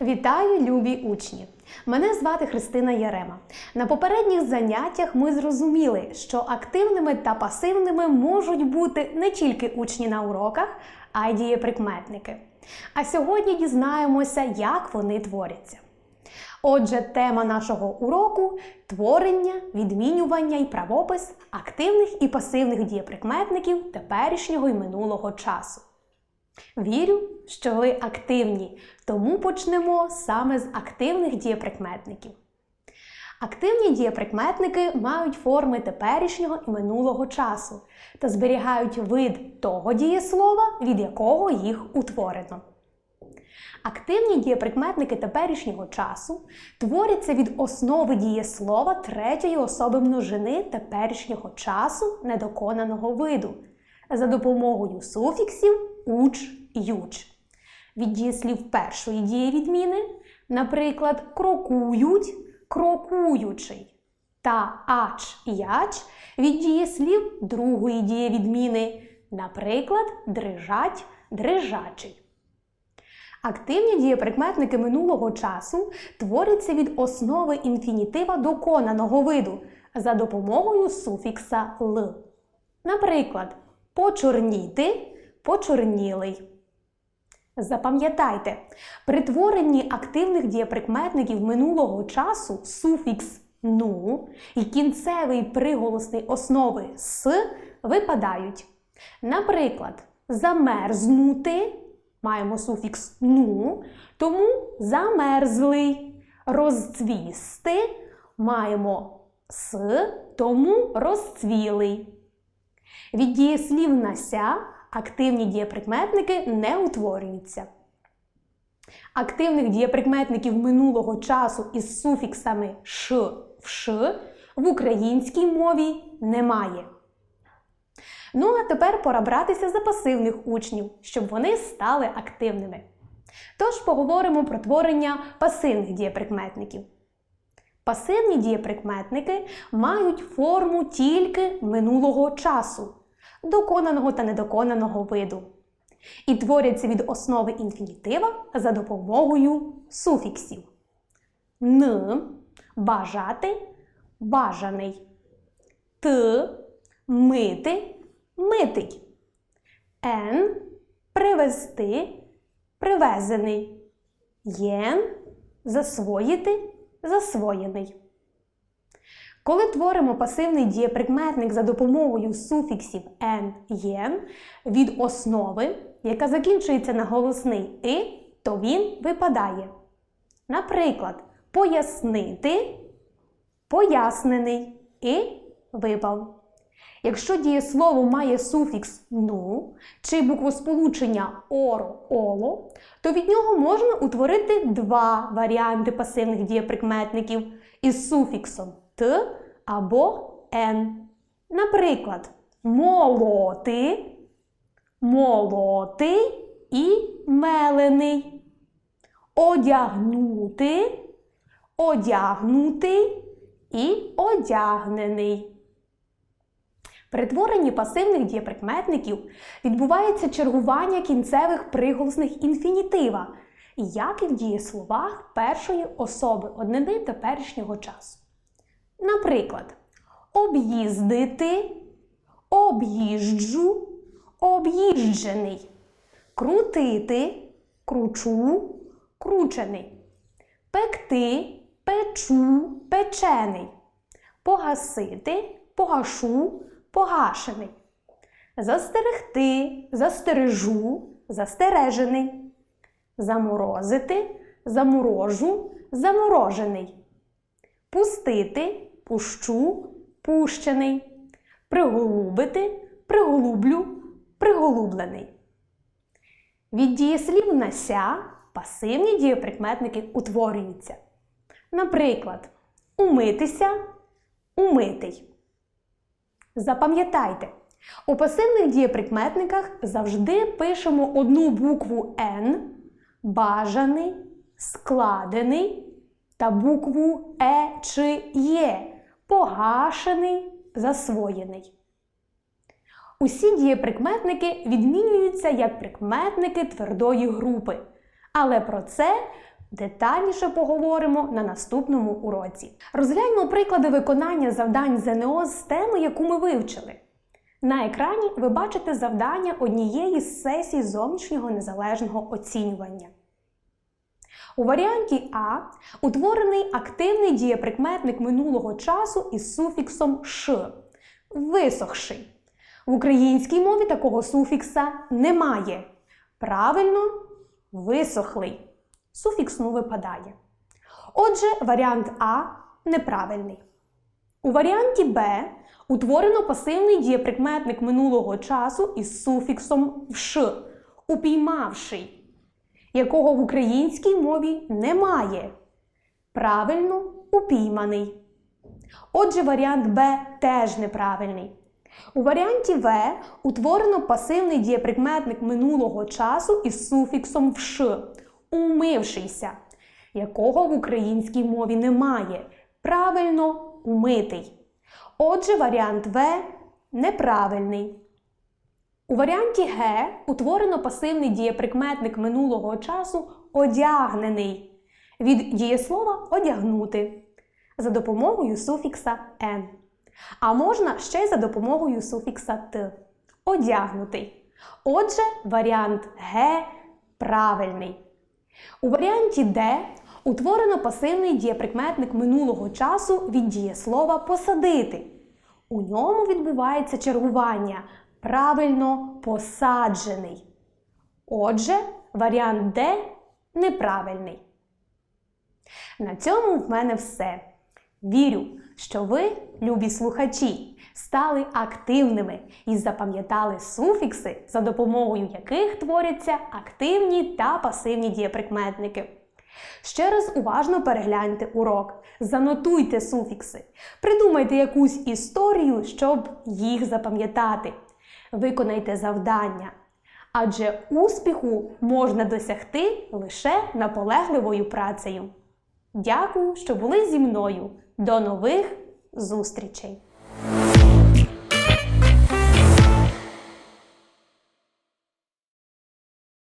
Вітаю, любі учні! Мене звати Христина Ярема. На попередніх заняттях ми зрозуміли, що активними та пасивними можуть бути не тільки учні на уроках, а й дієприкметники. А сьогодні дізнаємося, як вони творяться. Отже, тема нашого уроку творення, відмінювання і правопис активних і пасивних дієприкметників теперішнього і минулого часу. Вірю, що ви активні, тому почнемо саме з активних дієприкметників. Активні дієприкметники мають форми теперішнього і минулого часу та зберігають вид того дієслова, від якого їх утворено. Активні дієприкметники теперішнього часу творяться від основи дієслова третьої особи множини теперішнього часу недоконаного виду за допомогою суфіксів уч юч. Від дієслів першої дієвідміни, наприклад, крокують, крокуючий та ач яч від дієслів другої дієвідміни, наприклад, дрижать, дрижачий. Активні дієприкметники минулого часу творяться від основи інфінітива доконаного виду за допомогою суфікса л. Наприклад, почорніти почорнілий. Запам'ятайте, при творенні активних дієприкметників минулого часу суфікс ну і кінцевий приголосний основи с випадають. Наприклад, замерзнути маємо суфікс ну, тому замерзлий. Розцвісти маємо с, тому розцвілий. Від дієслів нася активні дієприкметники не утворюються. Активних дієприкметників минулого часу із суфіксами ш в ш в українській мові немає. Ну, а тепер пора братися за пасивних учнів, щоб вони стали активними. Тож поговоримо про творення пасивних дієприкметників. Пасивні дієприкметники мають форму тільки минулого часу, доконаного та недоконаного виду. І творяться від основи інфінітива за допомогою суфіксів. Н бажати бажаний. Т мити митий. Н привезти привезений. Єн засвоїти засвоєний. Коли творимо пасивний дієприкметник за допомогою суфіксів «ен», «єн» від основи, яка закінчується на голосний «и», то він випадає. Наприклад, пояснити пояснений і випав. Якщо дієслово має суфікс ну чи буквосполучення оро оло, то від нього можна утворити два варіанти пасивних дієприкметників із суфіксом т або н. Наприклад, молоти, молотий і мелений. Одягнути, одягнутий і одягнений. При творенні пасивних дієприкметників відбувається чергування кінцевих приголосних інфінітива, як і в дієсловах першої особи однини теперішнього часу. Наприклад, об'їздити, об'їжджу, об'їжджений, крутити, кручу, кручений, пекти, печу, печений, погасити, погашу, погашений, застерегти, застережу, застережений, заморозити, заморожу, заморожений, пустити, пущу, пущений, приголубити, приголублю, приголублений. Від дієслів нася пасивні дієприкметники утворюються. Наприклад, умитися, умитий. Запам'ятайте, у пасивних дієприкметниках завжди пишемо одну букву Н, бажаний, складений та букву Е чи Є, погашений, засвоєний. Усі дієприкметники відмінюються як прикметники твердої групи, але про це Детальніше поговоримо на наступному уроці. Розгляньмо приклади виконання завдань ЗНО з теми, яку ми вивчили. На екрані ви бачите завдання однієї з сесій зовнішнього незалежного оцінювання. У варіанті А утворений активний дієприкметник минулого часу із суфіксом ш висохший. В українській мові такого суфікса немає. Правильно, висохлий. Суфікс ну випадає. Отже, варіант А неправильний. У варіанті Б утворено пасивний дієприкметник минулого часу із суфіксом вш, упіймавший, якого в українській мові немає. Правильно, упійманий. Отже, варіант Б теж неправильний. У варіанті В утворено пасивний дієприкметник минулого часу із суфіксом вш, умившийся, якого в українській мові немає. Правильно, умитий. Отже, варіант В неправильний. У варіанті Г утворено пасивний дієприкметник минулого часу одягнений від дієслова одягнути за допомогою суфікса «н». А можна ще й за допомогою суфікса т. Одягнутий. Отже, варіант Г правильний. У варіанті Д утворено пасивний дієприкметник минулого часу від дієслова посадити. У ньому відбувається чергування правильно посаджений. Отже, варіант Д неправильний. На цьому в мене все. Вірю, що ви, любі слухачі, стали активними і запам'ятали суфікси, за допомогою яких творяться активні та пасивні дієприкметники. Ще раз уважно перегляньте урок, занотуйте суфікси, придумайте якусь історію, щоб їх запам'ятати. Виконайте завдання. Адже успіху можна досягти лише наполегливою працею. Дякую, що були зі мною. До нових зустрічей!